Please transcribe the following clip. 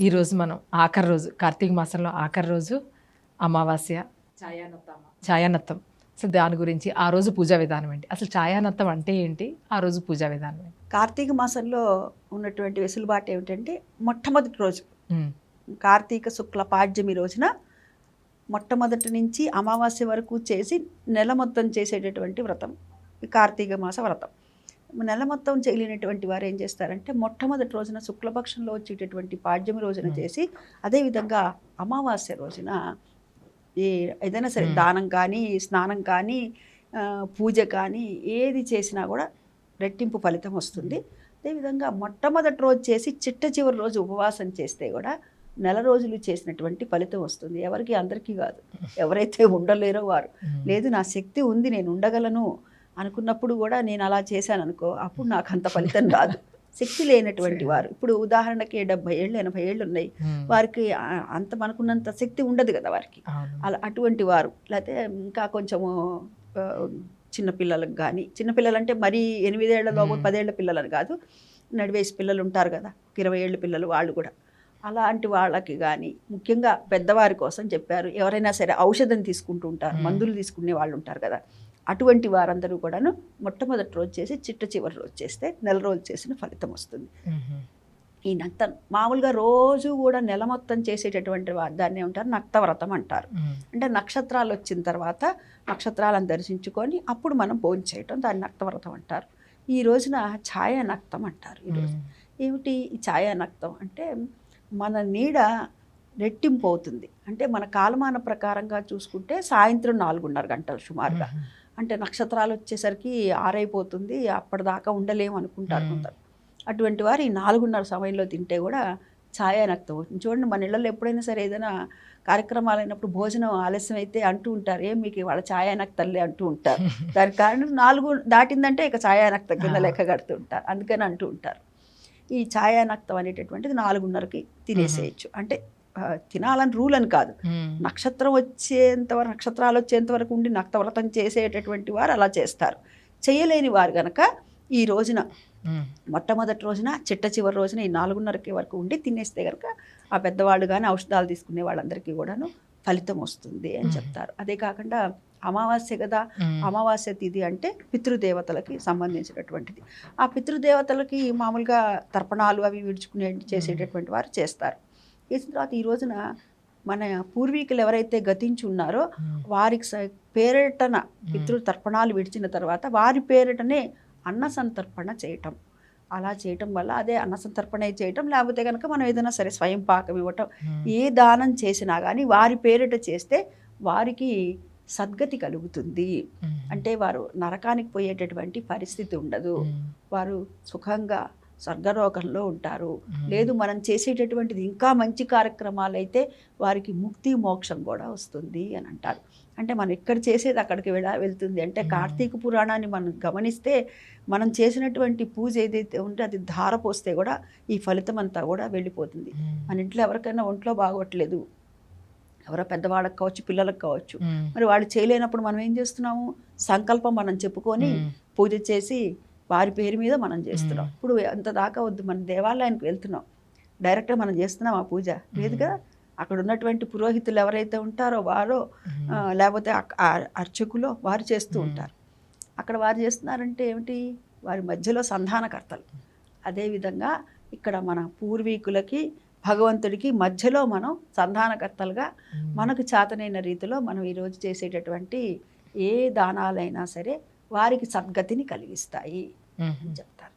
ఈరోజు మనం ఆఖరి రోజు కార్తీక మాసంలో ఆఖరి రోజు అమావాస్య. ఛాయానత్తం. అసలు దాని గురించి ఆ రోజు పూజా విధానం ఏంటి? అసలు ఛాయానత్తం అంటే ఏంటి? ఆ రోజు పూజా విధానం ఏంటి? కార్తీక మాసంలో ఉన్నటువంటి వెసులుబాటు ఏమిటంటే మొట్టమొదటి రోజు. కార్తీక శుక్ల పాడ్యమి రోజున మొట్టమొదటి నుంచి అమావాస్య వరకు చేసి నెల మొత్తం చేసేటటువంటి వ్రతం. ఈ కార్తీక మాస వ్రతం. నెల మొత్తం చేయలేనటువంటి వారు ఏం చేస్తారంటే మొట్టమొదటి రోజున శుక్లపక్షంలో వచ్చేటటువంటి పాడ్యమి రోజున. చేసి అదేవిధంగా అమావాస్య రోజున ఈ ఏదైనా సరే. దానం కానీ స్నానం కానీ పూజ కానీ ఏది చేసినా కూడా రెట్టింపు ఫలితం వస్తుంది. అదేవిధంగా మొట్టమొదటి రోజు చేసి చిట్ట చివరి రోజు ఉపవాసం చేస్తే కూడా నెల రోజులు చేసినటువంటి ఫలితం వస్తుంది. ఎవరికి? అందరికీ కాదు. ఎవరైతే ఉండలేరో వారు. లేదు నా శక్తి ఉంది నేను ఉండగలను. అనుకున్నప్పుడు కూడా నేను అలా చేశాను అనుకో అప్పుడు నాకు అంత ఫలితం రాదు. శక్తి లేనటువంటి వారు. ఇప్పుడు ఉదాహరణకి డెబ్బై ఏళ్ళు ఎనభై ఏళ్ళు ఉన్నాయి. ఉమ్, వారికి అంత మనకున్నంత శక్తి ఉండదు కదా వారికి. అలా అటువంటి వారు. లేకపోతే ఇంకా కొంచెము ఆ, చిన్న పిల్లలకు కానీ చిన్నపిల్లలు అంటే మరీ ఎనిమిదేళ్ళలో మ్మ్. పదేళ్ళ పిల్లలని కాదు. నడివేసి పిల్లలు ఉంటారు కదా. ఇరవై ఏళ్ళ పిల్లలు వాళ్ళు కూడా. అలాంటి వాళ్ళకి కానీ ముఖ్యంగా పెద్దవారి కోసం చెప్పారు. ఎవరైనా సరే ఔషధం తీసుకుంటూ ఉంటారు. మందులు తీసుకునే వాళ్ళు ఉంటారు కదా. అటువంటి వారందరూ కూడాను మొట్టమొదటి రోజు చేసి చిట్ట చివరి రోజు చేస్తే నెల రోజులు చేసిన ఫలితం వస్తుంది. ఈ నక్త మామూలుగా రోజు కూడా నెల మొత్తం చేసేటటువంటి దాన్ని ఉంటారు నక్తవ్రతం అంటారు. అంటే నక్షత్రాలు వచ్చిన తర్వాత నక్షత్రాలను దర్శించుకొని అప్పుడు మనం భోజనం చేయటం దాన్ని నక్తవ్రతం అంటారు. ఈ రోజున ఛాయ నక్తం అంటారు ఈరోజు ఏమిటి ఈ ఛాయ నక్తం అంటే మన నీడ రెట్టింపు అవుతుంది. అంటే మన కాలమాన ప్రకారంగా చూసుకుంటే సాయంత్రం నాలుగున్నర గంటలు సుమారుగా. అంటే నక్షత్రాలు వచ్చేసరికి ఆరైపోతుంది అప్పటిదాకా ఉండలేము అనుకుంటారు. కొందరు. అటువంటి వారు ఈ నాలుగున్నర సమయంలో తింటే కూడా ఛాయానక్తం అవుతుంది. చూడండి మన ఇళ్ళల్లో ఎప్పుడైనా సరే ఏదైనా కార్యక్రమాలు అయినప్పుడు భోజనం ఆలస్యం అయితే అంటూ ఉంటారు. ఏం మీకు వాళ్ళ ఛాయానక్తల్లే అంటూ ఉంటారు. దానికి కారణం నాలుగు దాటిందంటే ఇక ఛాయానక్త కింద. లెక్క కడుతూ ఉంటారు. అందుకని అంటూ ఉంటారు. ఈ ఛాయానక్తం అనేటటువంటిది నాలుగున్నరకి తినేసేయచ్చు. అంటే తినాలని రూల్ అని కాదు. నక్షత్రం వచ్చేంత వరకు నక్షత్రాలు వచ్చేంత వరకు ఉండి నక్తవ్రతం చేసేటటువంటి వారు అలా చేస్తారు. చేయలేని వారు గనక ఈ రోజున మొట్టమొదటి రోజున చిట్ట చివరి రోజున ఈ నాలుగున్నరకి వరకు ఉండి తినేస్తే కనుక ఆ పెద్దవాళ్ళు కానీ ఔషధాలు తీసుకునే వాళ్ళందరికీ కూడాను ఫలితం వస్తుంది అని. చెప్తారు. అదే కాకుండా అమావాస్య కదా అమావాస్య తిథి అంటే పితృదేవతలకి సంబంధించినటువంటిది. ఆ పితృదేవతలకి మామూలుగా తర్పణాలు అవి విడుచుకునే చేసేటటువంటి వారు చేస్తారు. చేసిన తర్వాత ఈ రోజున మన పూర్వీకులు ఎవరైతే గతించి ఉన్నారో వారికి పేరిటన పితృ తర్పణాలు విడిచిన తర్వాత వారి పేరిటనే అన్న సంతర్పణ చేయటం. అలా చేయటం వల్ల అదే అన్న సంతర్పణ చేయటం లేకపోతే కనుక మనం ఏదైనా సరే స్వయం పాకం ఇవ్వటం ఏ దానం చేసినా కానీ వారి పేరిట చేస్తే వారికి సద్గతి కలుగుతుంది. అంటే వారు నరకానికి పోయేటటువంటి పరిస్థితి ఉండదు. వారు సుఖంగా స్వర్గలోకంలో ఉంటారు. లేదు మనం చేసేటటువంటిది ఇంకా మంచి కార్యక్రమాలు అయితే వారికి ముక్తి మోక్షం కూడా వస్తుంది అని అంటారు. అంటే మనం ఎక్కడ చేసేది అక్కడికి వెళ్ళ వెళ్తుంది. అంటే. కార్తీక పురాణాన్ని మనం గమనిస్తే మనం చేసినటువంటి పూజ ఏదైతే ఉంటే అది ధార పోస్తే కూడా ఈ ఫలితం అంతా కూడా వెళ్ళిపోతుంది. మన ఇంట్లో ఎవరికైనా ఒంట్లో బాగోట్లేదు. ఎవరో పెద్దవాళ్ళకి కావచ్చు పిల్లలకు కావచ్చు. మరి వాళ్ళు చేయలేనప్పుడు మనం ఏం చేస్తున్నాము? సంకల్పం మనం చెప్పుకొని పూజ చేసి వారి పేరు మీద మనం చేస్తున్నాం. ఇప్పుడు అంత దాకా వద్దు మన దేవాలయానికి వెళ్తున్నాం. డైరెక్ట్గా మనం చేస్తున్నాం ఆ పూజ. లేదు కదా అక్కడ ఉన్నటువంటి పురోహితులు ఎవరైతే ఉంటారో వారో లేకపోతే అర్చకులో వారు చేస్తూ. ఉంటారు. అక్కడ వారు చేస్తున్నారంటే ఏమిటి? వారి మధ్యలో సంధానకర్తలు. అదేవిధంగా ఇక్కడ మన పూర్వీకులకి భగవంతుడికి మధ్యలో మనం సంధానకర్తలుగా మనకు చేతనైన రీతిలో మనం ఈరోజు చేసేటటువంటి ఏ దానాలైనా సరే వారికి సద్గతిని కలిగిస్తాయి అని చెప్తారు.